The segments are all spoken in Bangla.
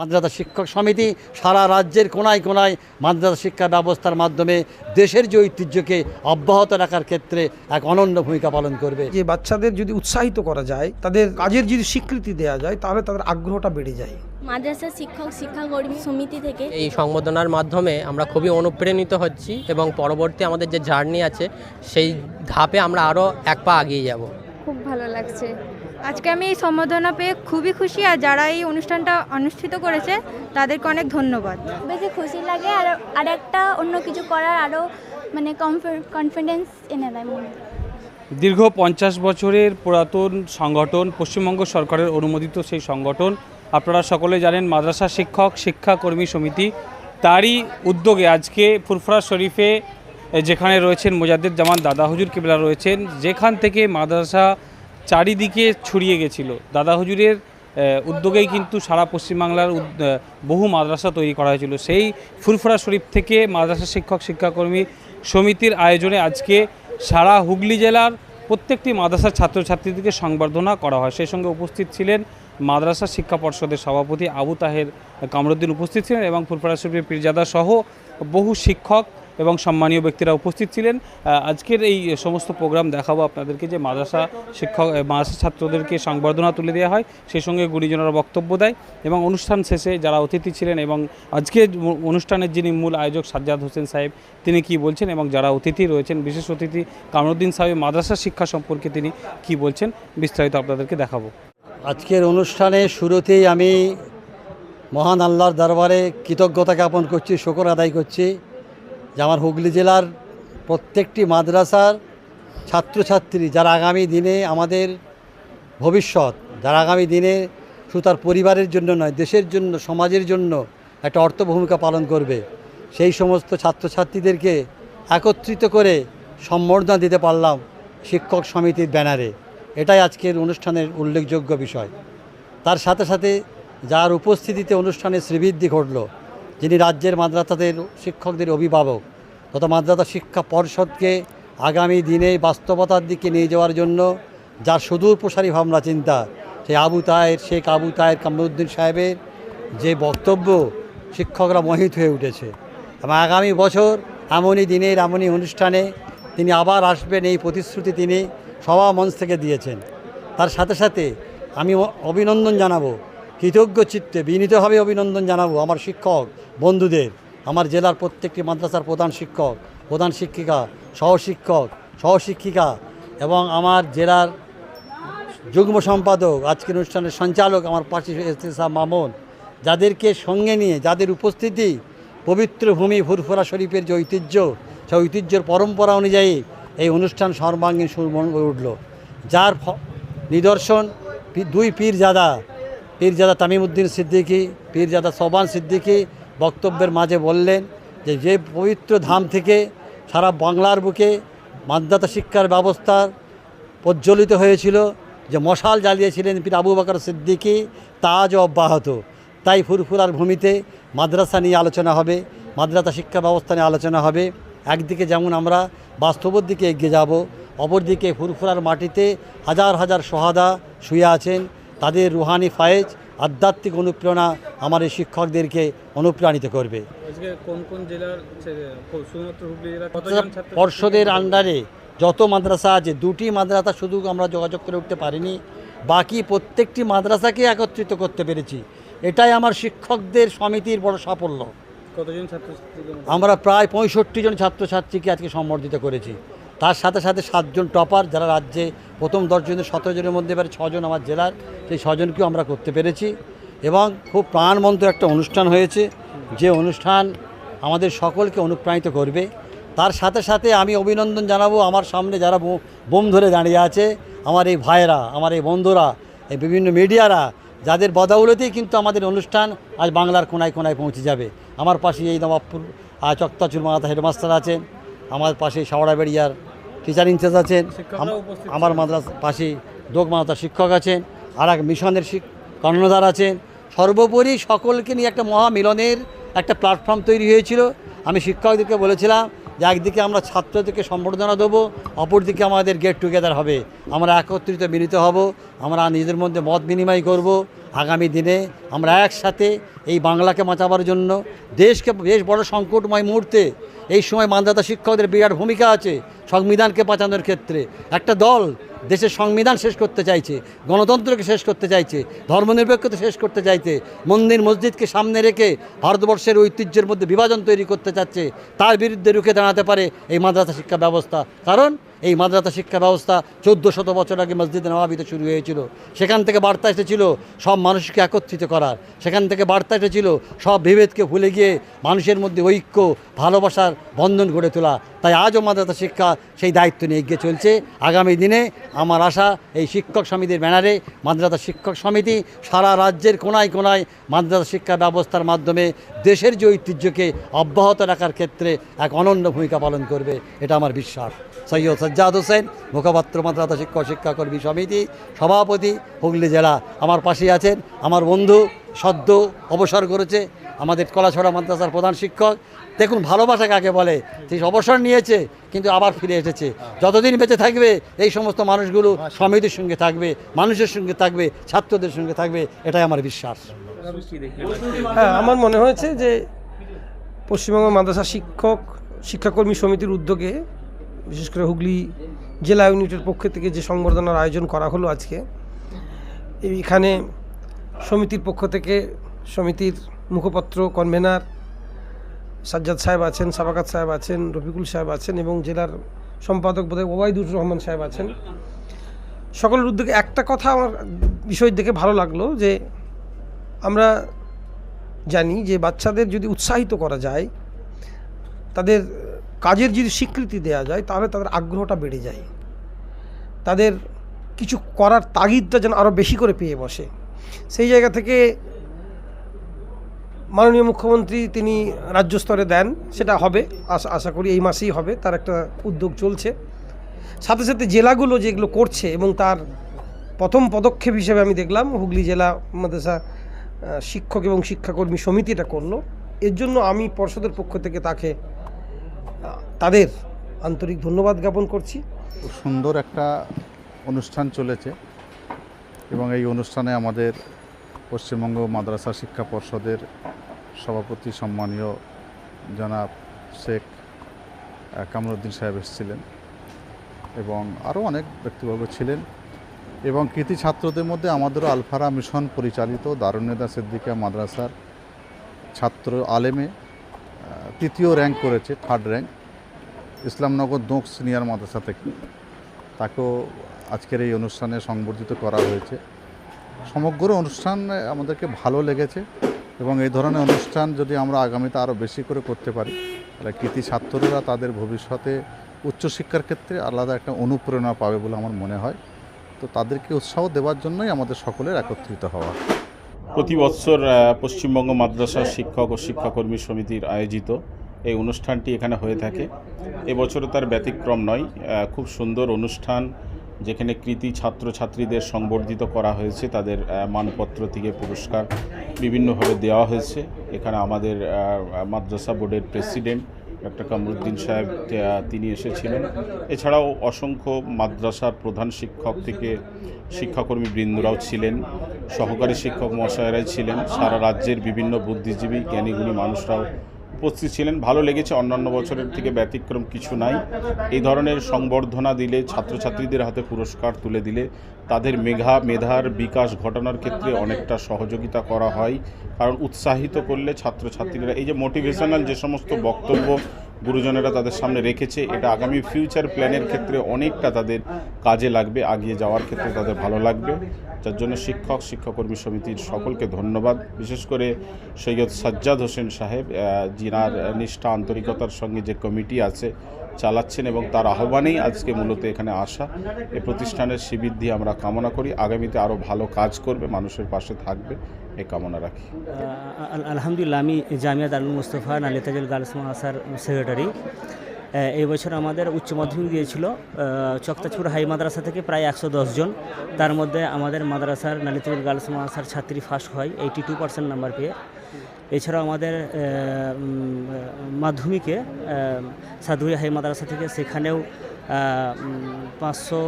মাদ্রাসা শিক্ষক সমিতি সারা রাজ্যের কোনায় কোনায় মাদ্রাসা শিক্ষা ব্যবস্থার মাধ্যমে দেশের যে ঐতিহ্যকে অব্যাহত রাখার ক্ষেত্রে এক অনন্য ভূমিকা পালন করবে। যে বাচ্চাদের যদি উৎসাহিত করা যায় তাদের কাজের যদি স্বীকৃতি দেওয়া যায় তাহলে তাদের আগ্রহটা বেড়ে যায়। মাদ্রাসা শিক্ষক শিক্ষাকর্মী সমিতি থেকে এই সংবর্ধনার মাধ্যমে আমরা খুবই অনুপ্রাণিত হচ্ছি এবং পরবর্তী আমাদের যে জার্নি আছে সেই ধাপে আমরা আরও এক পা এগিয়ে যাব। খুব ভালো লাগছে। আজকে আমি এই সম্বোধনা পেয়ে খুবই খুশি আর যারা এই অনুষ্ঠানটা অনুষ্ঠিত করেছে তাদেরকে অনেক ধন্যবাদ। বেশি খুশি লাগে আর আর একটা অন্য কিছু করার আরও মানে কনফিডেন্স এনে দেয় মনে দীর্ঘ পঞ্চাশ বছরের পুরাতন সংগঠন পশ্চিমবঙ্গ সরকারের অনুমোদিত সেই সংগঠন আপনারা সকলে জানেন মাদ্রাসা শিক্ষক শিক্ষাকর্মী সমিতি তারই উদ্যোগে আজকে ফুরফুরা শরীফে যেখানে রয়েছেন মোজাদ্দেদ জামান দাদা হুজুর কিবলা রয়েছেন যেখান থেকে মাদ্রাসা চারিদিকে ছড়িয়ে গেছিল। দাদা হুজুরের উদ্যোগেই কিন্তু সারা পশ্চিমবাংলার বহু মাদ্রাসা তৈরি করা হয়েছিল। সেই ফুরফুরা শরীফ থেকে মাদ্রাসা শিক্ষক, শিক্ষাকর্মী সমিতির আয়োজনে আজকে সারা হুগলি জেলার প্রত্যেকটি মাদ্রাসার ছাত্রছাত্রীদেরকে সংবর্ধনা করা হয়। সেই সঙ্গে উপস্থিত ছিলেন মাদ্রাসা শিক্ষা পর্ষদের সভাপতি আবু তাহের কামরুদ্দিন উপস্থিত ছিলেন এবং ফুরফুরা শরীফের পীরজাদা সহ বহু শিক্ষক এবং সম্মানীয় ব্যক্তিরা উপস্থিত ছিলেন। আজকের এই সমস্ত প্রোগ্রাম দেখাবো আপনাদেরকে যে মাদ্রাসা শিক্ষক মাদ্রাসা ছাত্রদেরকে সংবর্ধনা তুলে দেওয়া হয় সেই সঙ্গে গুরুজনেরা বক্তব্য দেয় এবং অনুষ্ঠান শেষে যারা অতিথি ছিলেন এবং আজকে অনুষ্ঠানের যিনি মূল আয়োজক সাজ্জাদ হোসেন সাহেব, তিনি কি বলছেন এবং যারা অতিথি রয়েছেন, বিশেষ অতিথি কামরুদ্দিন সাহেব, মাদ্রাসা শিক্ষা সম্পর্কে তিনি কি বলছেন, বিস্তারিত আপনাদেরকে দেখাবো। আজকের অনুষ্ঠানে শুরুতেই আমি মহান আল্লাহর দরবারে কৃতজ্ঞতা জ্ঞাপন করছি, শকর আদায় করছি। যে আমার হুগলি জেলার প্রত্যেকটি মাদ্রাসার ছাত্রছাত্রী যারা আগামী দিনে আমাদের ভবিষ্যৎ, যারা আগামী দিনে শুধু তার পরিবারের জন্য নয়, দেশের জন্য, সমাজের জন্য একটা অর্থ ভূমিকা পালন করবে। সেই সমস্ত ছাত্রছাত্রীদেরকে একত্রিত করে সম্বর্ধনা দিতে পারলাম শিক্ষক সমিতির ব্যানারে। এটাই আজকের অনুষ্ঠানের উল্লেখযোগ্য বিষয়। তার সাথে সাথে যার উপস্থিতিতে অনুষ্ঠানে শ্রীবৃদ্ধি ঘটল যিনি রাজ্যের মাদ্রাসাদের শিক্ষকদের অভিভাবক, তথা মাদ্রাসা শিক্ষা পর্ষদকে আগামী দিনে বাস্তবতার দিকে নিয়ে যাওয়ার জন্য যার সুদূর প্রসারী ভাবনা চিন্তা, সেই আবু তায়ের শেখ আবু তায়ের কামরুদ্দিন সাহেবের যে বক্তব্য শিক্ষকরা মোহিত হয়ে উঠেছে। এবং আগামী বছর এমনই দিনের, এমনই অনুষ্ঠানে তিনি আবার আসবেন, এই প্রতিশ্রুতি তিনি সভা মঞ্চ থেকে দিয়েছেন। তার সাথে সাথে আমি অভিনন্দন জানাব কৃতজ্ঞ চিত্তে বিনীতভাবে অভিনন্দন জানাব আমার শিক্ষক, বন্ধুদের, আমার জেলার প্রত্যেকটি মাদ্রাসার প্রধান শিক্ষক, প্রধান শিক্ষিকা, সহশিক্ষক, সহশিক্ষিকা এবং আমার জেলার যুগ্ম সম্পাদক, আজকের অনুষ্ঠানের সঞ্চালক আমার পাশে সাহ মামুন। যাদেরকে সঙ্গে নিয়ে, যাদের উপস্থিতি পবিত্র ভূমি ফুরফুরা শরীফের যে ঐতিহ্য, সেই ঐতিহ্যের পরম্পরা অনুযায়ী এই অনুষ্ঠান সর্বাঙ্গীন হয়ে উঠল। যার নিদর্শন দুই পীরজাদা পীরজাদা তামিমুদ্দিন সিদ্দিকী, পীরজাদা সোবান সিদ্দিকী বক্তব্যের মাঝে বললেন যে যে পবিত্র ধাম থেকে সারা বাংলার বুকে মাদ্রাসা শিক্ষার ব্যবস্থার প্রজ্বলিত হয়েছিল যে, মশাল জ্বালিয়েছিলেন পীর আবু বকর সিদ্দিকী, তা আজও অব্যাহত। তাই ফুরফুরার ভূমিতে মাদ্রাসা নিয়ে আলোচনা হবে, মাদ্রাসা শিক্ষা ব্যবস্থা নিয়ে আলোচনা হবে। একদিকে যেমন আমরা বাস্তবর দিকে এগিয়ে যাব, অপরদিকে ফুরফুরার মাটিতে হাজার হাজার সোহাদা শুয়ে আছেন। তাদের রুহানি ফায়েজ আধ্যাত্মিক অনুপ্রেরণা আমার এই শিক্ষকদেরকে অনুপ্রাণিত করবে। পর্ষদের আন্ডারে যত মাদ্রাসা আছে দুটি মাদ্রাসা শুধু আমরা যোগাযোগ করে উঠতে পারিনি বাকি প্রত্যেকটি মাদ্রাসাকে একত্রিত করতে পেরেছি। এটাই আমার শিক্ষকদের সমিতির বড় সাফল্য। কতজন ছাত্রছাত্রীকে আমরা প্রায় পঁয়ষট্টি জন ছাত্রছাত্রীকে আজকে সম্বর্ধিত করেছি। তার সাথে সাথে সাতজন টপার যারা রাজ্যে প্রথম দশজনের সতেরো জনের মধ্যে এবারে ছজন আমার জেলার, সেই ছজনকেও আমরা করতে পেরেছি। এবং খুব প্রাণবন্ত একটা অনুষ্ঠান হয়েছে, যে অনুষ্ঠান আমাদের সকলকে অনুপ্রাণিত করবে। তার সাথে সাথে আমি অভিনন্দন জানাব আমার সামনে যারা বোম ধরে দাঁড়িয়ে আছে, আমার এই ভাইয়েরা, আমার এই বন্ধুরা, এই বিভিন্ন মিডিয়ারা, যাদের বদাউলতেই কিন্তু আমাদের অনুষ্ঠান আজ বাংলার কোনায় কোনায় পৌঁছে যাবে। আমার পাশে এই নবাবপুর চক্তাচুর মাথা হেডমাস্টার আছেন, আমার পাশে শাওড়াবেড়িয়ার টিচার ইনচার্জ আছেন আমার মাদ্রাস পাশে দোক মাতা শিক্ষক আছেন আর এক মিশনের কর্ণধার আছেন। সর্বোপরি সকলকে নিয়ে একটা মহামিলনের একটা প্ল্যাটফর্ম তৈরি হয়েছিল। আমি শিক্ষকদেরকে বলেছিলাম যে একদিকে আমরা ছাত্রদেরকে সম্বর্ধনা দেবো অপরদিকে আমাদের গেট টুগেদার হবে। আমরা একত্রিত মিলিত হব আমরা নিজেদের মধ্যে মত বিনিময় করব। আগামী দিনে আমরা একসাথে এই বাংলাকে বাঁচাবার জন্য দেশকে বেশ বড় সংকটময় মুহূর্তে এই সময় মানদাতা শিক্ষকদের বিরাট ভূমিকা আছে। সংবিধানকে বাঁচানোর ক্ষেত্রে একটা দল দেশের সংবিধান শেষ করতে চাইছে, গণতন্ত্রকে শেষ করতে চাইছে, ধর্মনিরপেক্ষতা শেষ করতে চাইছে, মন্দির মসজিদকে সামনে রেখে ভারতবর্ষের ঐতিহ্যের মধ্যে বিভাজন তৈরি করতে চাচ্ছে, তার বিরুদ্ধে রুখে দাঁড়াতে পারে এই মাদ্রাসা শিক্ষা ব্যবস্থা। কারণ এই মাদ্রাসা শিক্ষা ব্যবস্থা চোদ্দ শত বছর আগে মসজিদে নবাবিতে শুরু হয়েছিল। সেখান থেকে বার্তা এসেছিল সব মানুষকে একত্রিত করার। সেখান থেকে বার্তা এসেছিল সব বিভেদকে ভুলে গিয়ে মানুষের মধ্যে ঐক্য, ভালোবাসার বন্ধন গড়ে তোলা। তাই আজও মাদ্রাসা শিক্ষা সেই দায়িত্ব নিয়ে এগিয়ে চলছে। আগামী দিনে আমার আশা, এই শিক্ষক সমিতির ব্যানারে মাদ্রাসা শিক্ষক সমিতি সারা রাজ্যের কোনায় কোনায় মাদ্রাসা শিক্ষা ব্যবস্থার মাধ্যমে দেশের যে ঐতিহ্যকে অব্যাহত রাখার ক্ষেত্রে এক অনন্য ভূমিকা পালন করবে, এটা আমার বিশ্বাস। সৈয়দ সজ্জাদ হোসেন, মুখপাত্র মাদ্রাসা শিক্ষক শিক্ষাকর্মী সমিতি, সভাপতি হুগলি জেলা। আমার পাশে আছেন আমার বন্ধু সদ্য অবসর করেছে আমাদের কলাছড়া মাদ্রাসার প্রধান শিক্ষক। দেখুন, ভালোবাসা কাকে বলে? সেই অবসর নিয়েছে, কিন্তু আবার ফিরে এসেছে। যতদিন বেঁচে থাকবে, এই সমস্ত মানুষগুলো সমিতির সঙ্গে থাকবে, মানুষের সঙ্গে থাকবে, ছাত্রদের সঙ্গে থাকবে, এটাই আমার বিশ্বাস। হ্যাঁ আমার মনে হয়েছে যে পশ্চিমবঙ্গ মাদ্রাসা শিক্ষক, শিক্ষাকর্মী সমিতির উদ্যোগে, বিশেষ করে হুগলি জেলা ইউনিটের পক্ষ থেকে যে সংবর্ধনার আয়োজন করা হলো আজকে, এখানে সমিতির পক্ষ থেকে সমিতির মুখপত্র, কনভেনার সাজ্জাদ সাহেব আছেন, সাবাকাত সাহেব আছেন, রফিকুল সাহেব আছেন এবং জেলার সম্পাদক বোধহয় ওবায়দুর রহমান সাহেব আছেন। সকলের উদ্যোগে একটা কথা আমার বিষয় দেখে ভালো লাগল যে আমরা জানি যে বাচ্চাদের যদি উৎসাহিত করা যায়, তাদের কাজের যদি স্বীকৃতি দেওয়া যায়, তাহলে তাদের আগ্রহটা বেড়ে যায়। তাদের কিছু করার তাগিদটা যেন আরও বেশি করে পেয়ে বসে। সেই জায়গা থেকে মাননীয় মুখ্যমন্ত্রী তিনি রাজ্য স্তরে দেন, সেটা হবে, আশা আশা করি এই মাসেই হবে, তার একটা উদ্যোগ চলছে। সাথে সাথে জেলাগুলো যেগুলো করছে এবং তার প্রথম পদক্ষেপ হিসেবে আমি দেখলাম, হুগলি জেলা মাদ্রাসা শিক্ষক এবং শিক্ষাকর্মী সমিতি এটা করল। এর জন্য আমি পর্ষদের পক্ষ থেকে তাকে তাদের আন্তরিক ধন্যবাদ জ্ঞাপন করছি। সুন্দর একটা অনুষ্ঠান চলেছে। এবং এই অনুষ্ঠানে আমাদের পশ্চিমবঙ্গ মাদ্রাসা শিক্ষা পর্ষদের সভাপতি সম্মানীয় জনাব শেখ কামরুদ্দিন সাহেব এসেছিলেন এবং আরও অনেক ব্যক্তিবর্গ ছিলেন এবং কৃতি ছাত্রদের মধ্যে আমাদেরও আলফারা মিশন পরিচালিত দারুণেদা সিদ্দিকা মাদ্রাসার ছাত্র আলেমে তৃতীয় র্যাঙ্ক করেছে, থার্ড র্যাঙ্ক, ইসলামনগর দোঁক সিনিয়র মাদ্রাসা থেকে। তাকেও আজকের এই অনুষ্ঠানে সংবর্ধিত করা হয়েছে। সমগ্র অনুষ্ঠান আমাদেরকে ভালো লেগেছে এবং এই ধরনের অনুষ্ঠান যদি আমরা আগামীতে আরও বেশি করে করতে পারি, তাহলে কৃতি ছাত্ররা তাদের ভবিষ্যতে উচ্চশিক্ষার ক্ষেত্রে আলাদা একটা অনুপ্রেরণা পাবে বলে আমার মনে হয়। তো তাদেরকে উৎসাহ দেওয়ার জন্যই আমাদের সকলের একত্রিত হওয়া। প্রতি বৎসর পশ্চিমবঙ্গ মাদ্রাসা শিক্ষক ও শিক্ষাকর্মী সমিতির আয়োজিত এই অনুষ্ঠানটি এখানে হয়ে থাকে। এবছরও তার ব্যতিক্রম নয় খুব সুন্দর অনুষ্ঠান যেখানে কৃতি ছাত্রছাত্রীদের সংবর্ধিত করা হয়েছে, তাদের মানপত্র থেকে পুরস্কার বিভিন্নভাবে দেওয়া হয়েছে। এখানে আমাদের মাদ্রাসা বোর্ডের প্রেসিডেন্ট ডক্টর কামরুদ্দিন সাহেব তিনি এসেছিলেন। এছাড়াও অসংখ্য মাদ্রাসার প্রধান শিক্ষক থেকে শিক্ষাকর্মী বৃন্দরাও ছিলেন, সহকারী শিক্ষক মহাশয়রাই ছিলেন। সারা রাজ্যের বিভিন্ন বুদ্ধিজীবী, জ্ঞানীগুণী মানুষরাও উপস্থিত ছিলেন। ভালো লেগেছে, অন্যান্য বছরের থেকে ব্যতিক্রম কিছু নাই। এই ধরনের সংবর্ধনা দিলে, ছাত্রছাত্রীদের হাতে পুরস্কার তুলে দিলে তাদের মেঘা, মেধার বিকাশ ঘটানোর ক্ষেত্রে অনেকটা সহযোগিতা করা হয়। কারণ উৎসাহিত করলে ছাত্রছাত্রীরা, এই যে মোটিভেশনাল যে সমস্ত বক্তব্য গুরুজনেরা তাদের সামনে রেখেছে। এটা আগামী ফিউচার প্ল্যানের ক্ষেত্রে অনেকটা তাদের কাজে লাগবে আগিয়ে যাওয়ার ক্ষেত্রে তাদের ভালো লাগবে। যার জন্য শিক্ষক, শিক্ষাকর্মী সমিতির সকলকে ধন্যবাদ। বিশেষ করে সৈয়দ সাজ্জাদ হোসেন সাহেব যিনার নিষ্ঠা, আন্তরিকতার সঙ্গে যে কমিটি আছে, চালাচ্ছেন এবং তার আহ্বানেই আজকে মূলত এখানে আসা। এ প্রতিষ্ঠানের শ্রীবৃদ্ধি আমরা কামনা করি। আগামীতে আরও ভালো কাজ করবে, মানুষের পাশে থাকবে। এই কামনা রাখি। আলহামদুলিল্লাহ আমি জামিয়া দারুল মুস্তফা নালিতাজুল গার্লস মাসার সেক্রেটারি। এই বছর আমাদের উচ্চ মাধ্যমিক দিয়েছিল আহ, হাই মাদ্রাসা থেকে প্রায় একশো জন। তার মধ্যে আমাদের মাদ্রাসার নালিতাজুল গার্লস মাদ্রাসার ছাত্রী ফার্স্ট হয় এইটি টু পার্সেন্ট নাম্বার পেয়ে। এছাড়াও আমাদের মাধ্যমিকে সাধুরি হাই মাদ্রাসা থেকে সেখানেও পাঁচশো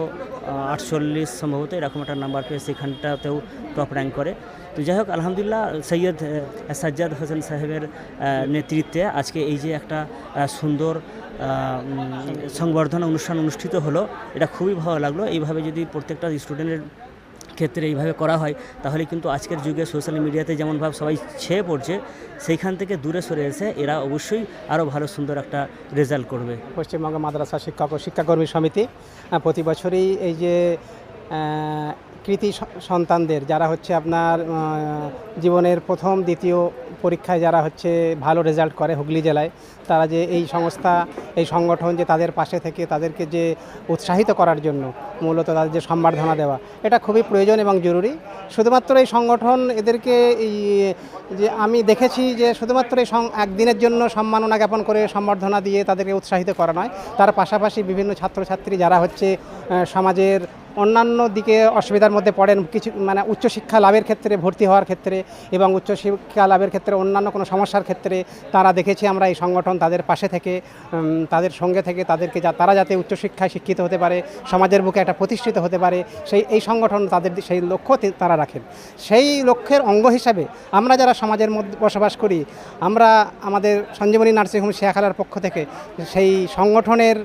আটচল্লিশ সম্ভবত এরকম একটা নাম্বার পেয়ে সেখানটাতেও টপ র্যাঙ্ক করে। তো যাই হোক, আলহামদুলিল্লাহ সৈয়দ সাজ্জাদ হোসেন সাহেবের নেতৃত্বে আজকে এই যে একটা সুন্দর সংবর্ধনা অনুষ্ঠান অনুষ্ঠিত হলো, এটা খুবই ভালো লাগল। এইভাবে যদি প্রত্যেকটা স্টুডেন্টের ক্ষেত্রে এইভাবে করা হয়, তাহলে কিন্তু আজকের যুগে সোশ্যাল মিডিয়াতে যেমনভাবে সবাই ছেয়ে পড়ছে, সেইখান থেকে দূরে সরে এসে এরা অবশ্যই আরও ভালো সুন্দর একটা রেজাল্ট করবে। পশ্চিমবঙ্গ মাদ্রাসা শিক্ষক ও শিক্ষাকর্মী সমিতি প্রতি বছরই এই যে কৃতি সন্তানদের, যারা হচ্ছে আপনার জীবনের প্রথম, দ্বিতীয় পরীক্ষায় যারা হচ্ছে ভালো রেজাল্ট করে হুগলি জেলায়, তারা যে এই সংস্থা, এই সংগঠন যে তাদের পাশে থেকে তাদেরকে যে উৎসাহিত করার জন্য মূলত তাদের যে সম্বর্ধনা দেওয়া, এটা খুবই প্রয়োজন এবং জরুরি। শুধুমাত্র এই সংগঠন এদেরকে এই যে আমি দেখেছি যে শুধুমাত্র এই একদিনের জন্য সম্মাননা জ্ঞাপন করে সম্বর্ধনা দিয়ে তাদেরকে উৎসাহিত করা নয়, তার পাশাপাশি বিভিন্ন ছাত্রছাত্রী যারা হচ্ছে সমাজের অন্যান্য দিকে অসুবিধার মধ্যে পড়েন, কিছু মানে উচ্চশিক্ষা লাভের ক্ষেত্রে, ভর্তি হওয়ার ক্ষেত্রে এবং উচ্চশিক্ষা লাভের ক্ষেত্রে অন্যান্য কোনো সমস্যার ক্ষেত্রে তারা দেখেছি আমরা এই সংগঠন তাদের পাশে থেকে তাদের সঙ্গে থেকে তাদেরকে যা, তারা যাতে উচ্চশিক্ষায় শিক্ষিত হতে পারে, সমাজের বুকে একটা প্রতিষ্ঠিত হতে পারে, সেই, এই সংগঠন তাদের, সেই লক্ষ্য তারা রাখেন। সেই লক্ষ্যের অঙ্গ হিসাবে আমরা যারা সমাজের মধ্যে বসবাস করি, আমরা আমাদের সঞ্জীবনী নার্সিংহোম শেয়াখালার পক্ষ থেকে সেই সংগঠনের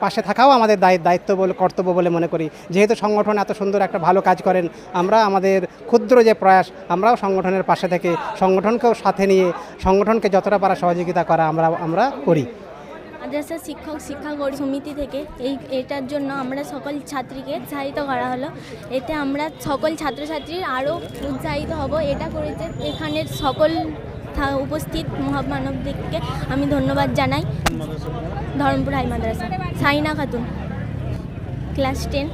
পাশে থাকাও আমাদের দায়- দায়িত্ব বলে, কর্তব্য বলে মনে করি। যেহেতু সংগঠন এত সুন্দর একটা ভালো কাজ করেন, আমরা আমাদের ক্ষুদ্র যে প্রয়াস, আমরাও সংগঠনের পাশে থেকে সংগঠনকেও সাথে নিয়ে, সংগঠনকে যতটা পারা সহযোগিতা করা আমরা আমরা করি। মাদ্রাসা শিক্ষক, শিক্ষা সমিতি থেকে এই, এটার জন্য আমরা সকল ছাত্রীকে উৎসাহিত করা হলো। এতে আমরা সকল ছাত্রছাত্রীর আরও উৎসাহিত হব। এটা করেছে এখানের সকল উপস্থিত মহামানবদেরকে আমি ধন্যবাদ জানাই। ধরমপুর হাই মাদ্রাসা। Saina Khatun class ten